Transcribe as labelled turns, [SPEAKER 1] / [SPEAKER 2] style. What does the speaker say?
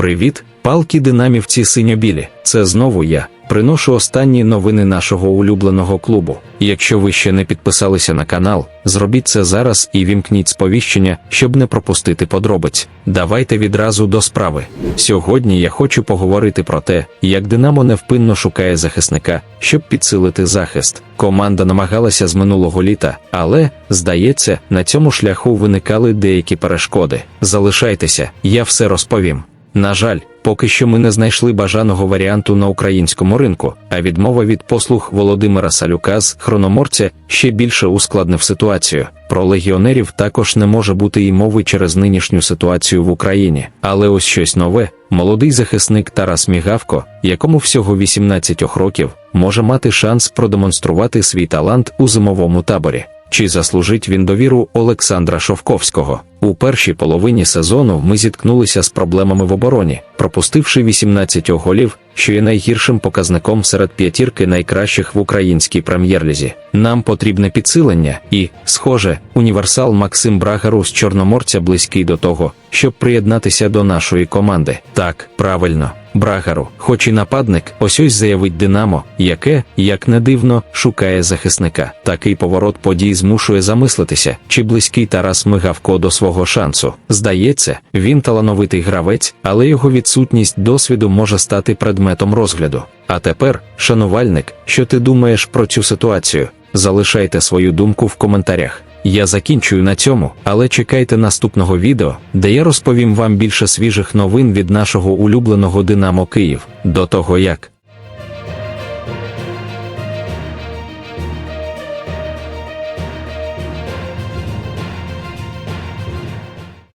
[SPEAKER 1] Привіт, палки динамівці синьо-білі. Це знову я. Приношу останні новини нашого улюбленого клубу. Якщо ви ще не підписалися на канал, зробіть це зараз і вімкніть сповіщення, щоб не пропустити подробиць. Давайте відразу до справи. Сьогодні я хочу поговорити про те, як Динамо невпинно шукає захисника, щоб підсилити захист. Команда намагалася з минулого літа, але, здається, на цьому шляху виникали деякі перешкоди. Залишайтеся, я все розповім. На жаль, поки що ми не знайшли бажаного варіанту на українському ринку, а відмова від послуг Володимира Салюка з хрономорця ще більше ускладнив ситуацію. Про легіонерів також не може бути і мови через нинішню ситуацію в Україні. Але ось щось нове: молодий захисник Тарас Мігавко, якому всього 18 років, може мати шанс продемонструвати свій талант у зимовому таборі. Чи заслужить він довіру Олександра Шовковського? У першій половині сезону ми зіткнулися з проблемами в обороні, пропустивши 18 голів, що є найгіршим показником серед п'ятірки найкращих в українській прем'єр-лізі. Нам потрібне підсилення, і, схоже, універсал Максим Брагару з Чорноморця близький до того, щоб приєднатися до нашої команди. Так, правильно. Брагару, хоч і нападник, ось ось заявить Динамо, яке, як не дивно, шукає захисника. Такий поворот подій змушує замислитися, чи близький Тарас Мигавко до свого шансу. Здається, він талановитий гравець, але його відсутність досвіду може стати предметом розгляду. А тепер, шанувальник, що ти думаєш про цю ситуацію? Залишайте свою думку в коментарях. Я закінчую на цьому, але чекайте наступного відео, де я розповім вам більше свіжих новин від нашого улюбленого Динамо Київ. До того як.